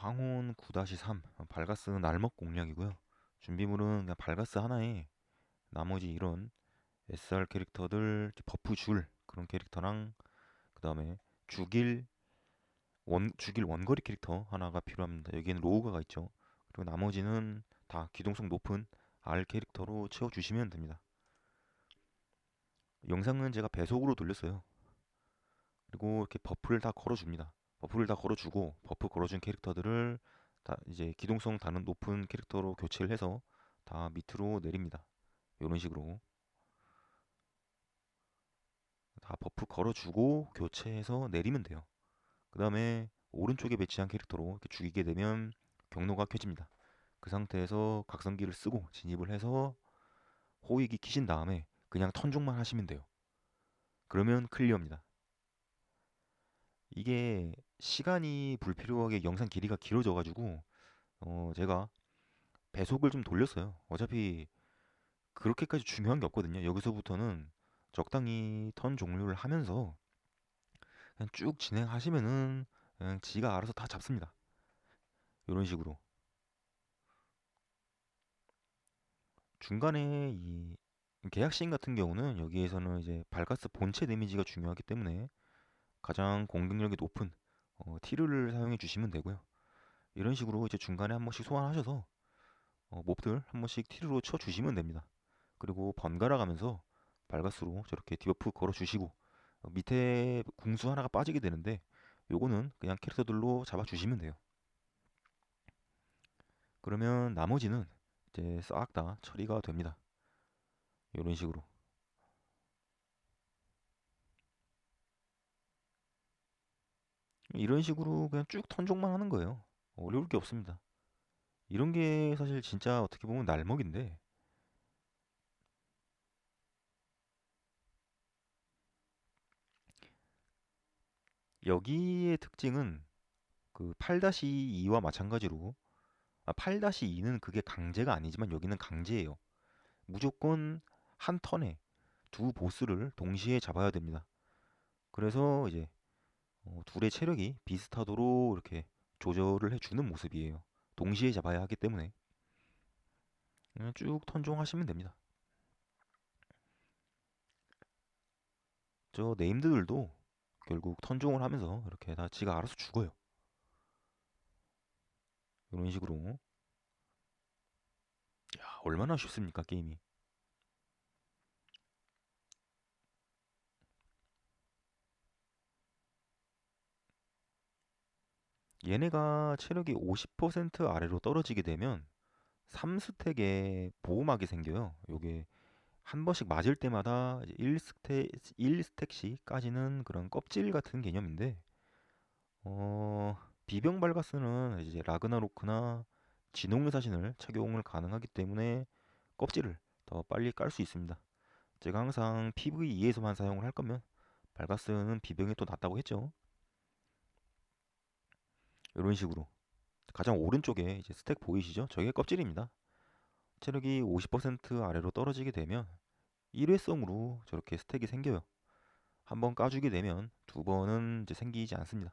황혼 9-3 발가스 날먹 공략이고요. 준비물은 그냥 발가스 하나에 나머지 이런 SR 캐릭터들 버프 줄 그런 캐릭터랑 그 다음에 죽일 원 죽일 원거리 캐릭터 하나가 필요합니다. 여기에는 로우가가 있죠. 그리고 나머지는 다 기동성 높은 R 캐릭터로 채워주시면 됩니다. 영상은 제가 배속으로 돌렸어요. 그리고 이렇게 버프를 다 걸어줍니다. 버프를 다 걸어주고 버프 걸어준 캐릭터들을 다 이제 기동성 다는 높은 캐릭터로 교체를 해서 다 밑으로 내립니다. 이런 식으로 다 버프 걸어주고 교체해서 내리면 돼요. 그 다음에 오른쪽에 배치한 캐릭터로 이렇게 죽이게 되면 경로가 켜집니다. 그 상태에서 각성기를 쓰고 진입을 해서 호위기 키신 다음에 그냥 턴종만 하시면 돼요. 그러면 클리어입니다. 이게 시간이 불필요하게 영상 길이가 길어져 가지고 어 제가 배속을 좀 돌렸어요. 어차피 그렇게까지 중요한 게 없거든요. 여기서부터는 적당히 턴 종료를 하면서 그냥 쭉 진행하시면은 그냥 지가 알아서 다 잡습니다. 이런 식으로 중간에 이 계약 시인 같은 경우는 여기에서는 이제 발가스 본체 데미지가 중요하기 때문에 가장 공격력이 높은 어, 티르를 사용해 주시면 되고요. 이런 식으로 이제 중간에 한 번씩 소환하셔서 어, 몹들 한 번씩 티르로 쳐 주시면 됩니다. 그리고 번갈아 가면서 발가스로 저렇게 디버프 걸어 주시고 어, 밑에 궁수 하나가 빠지게 되는데 요거는 그냥 캐릭터들로 잡아 주시면 돼요. 그러면 나머지는 이제 싹 다 처리가 됩니다. 이런 식으로 이런 식으로 그냥 쭉 턴종만 하는 거예요. 어려울 게 없습니다. 이런 게 사실 진짜 어떻게 보면 날먹인데 여기의 특징은 그 8-2와 마찬가지로 아, 8-2는 그게 강제가 아니지만 여기는 강제예요. 무조건 한 턴에 두 보스를 동시에 잡아야 됩니다. 그래서 이제 어, 둘의 체력이 비슷하도록 이렇게 조절을 해주는 모습이에요. 동시에 잡아야 하기 때문에 쭉 턴종하시면 됩니다. 저 네임드들도 결국 턴종을 하면서 이렇게 다 지가 알아서 죽어요. 이런 식으로 야 얼마나 쉽습니까 게임이 얘네가 체력이 50% 아래로 떨어지게 되면 3스택에 보호막이 생겨요. 요게 한 번씩 맞을 때마다 1스택, 1스택씩까지는 그런 껍질 같은 개념인데, 어, 비병 발가스는 이제 라그나로크나 진홍의 사신을 착용을 가능하기 때문에 껍질을 더 빨리 깔 수 있습니다. 제가 항상 PVE에서만 사용을 할 거면 발가스는 비병이 또 낫다고 했죠. 이런 식으로 가장 오른쪽에 이제 스택 보이시죠? 저게 껍질입니다. 체력이 50% 아래로 떨어지게 되면 일회성으로 저렇게 스택이 생겨요. 한번 까주게 되면 두 번은 이제 생기지 않습니다.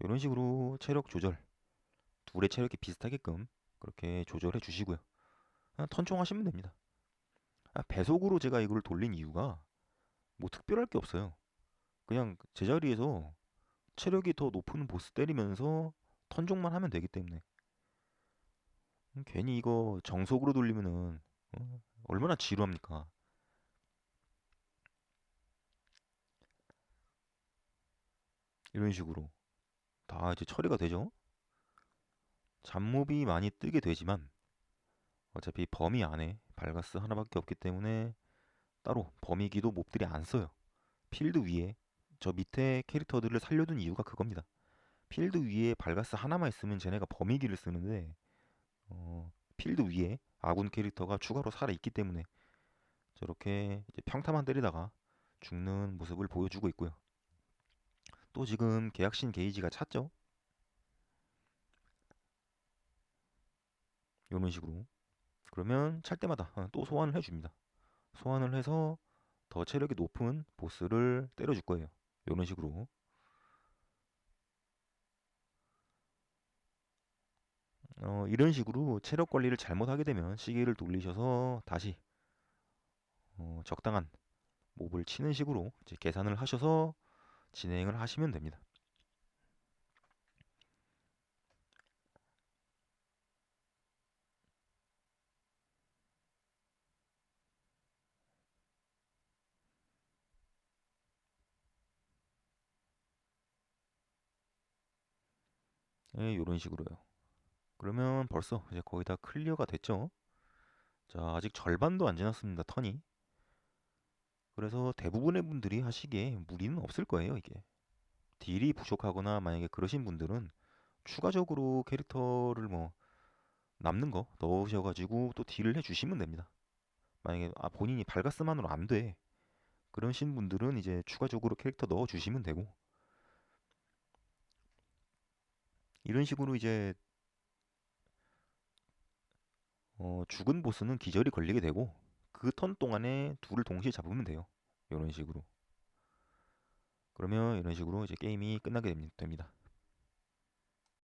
이런 식으로 체력 조절, 둘의 체력이 비슷하게끔 그렇게 조절해 주시고요. 턴총하시면 됩니다. 아, 배속으로 제가 이걸 돌린 이유가 뭐 특별할 게 없어요. 그냥 제자리에서 체력이 더 높은 보스 때리면서 턴종만 하면 되기 때문에 음, 괜히 이거 정석으로 돌리면은 어, 얼마나 지루합니까? 이런 식으로 다 이제 처리가 되죠. 잡몹이 많이 뜨게 되지만 어차피 범위 안에 발가스 하나밖에 없기 때문에 따로 범위기도 몹들이 안 써요. 필드 위에 저 밑에 캐릭터들을 살려둔 이유가 그겁니다. 필드 위에 발가스 하나만 있으면 쟤네가 범위기를 쓰는데 어, 필드 위에 아군 캐릭터가 추가로 살아 있기 때문에 저렇게 평타만 때리다가 죽는 모습을 보여주고 있고요. 또 지금 계약신 게이지가 찼죠? 이런 식으로 그러면 찰 때마다 어, 또 소환을 해줍니다. 소환을 해서 더 체력이 높은 보스를 때려줄 거예요. 이런 식으로 어, 이런 식으로 체력 관리를 잘못하게 되면 시계를 돌리셔서 다시 어, 적당한 몹을 치는 식으로 계산을 하셔서 진행을 하시면 됩니다. 예, 이런 식으로요. 그러면 벌써 이제 거의 다 클리어가 됐죠? 자, 아직 절반도 안 지났습니다, 턴이. 그래서 대부분의 분들이 하시기에 무리는 없을 거예요, 이게. 딜이 부족하거나 만약에 그러신 분들은 추가적으로 캐릭터를 뭐 남는 거 넣으셔 가지고 또 딜을 해 주시면 됩니다. 만약에 아, 본인이 발가스만으로 안 돼. 그러신 분들은 이제 추가적으로 캐릭터 넣어 주시면 되고 이런 식으로 이제 어, 죽은 보스는 기절이 걸리게 되고 그 턴 동안에 둘을 동시에 잡으면 돼요. 이런 식으로. 그러면 이런 식으로 이제 게임이 끝나게 됩니다.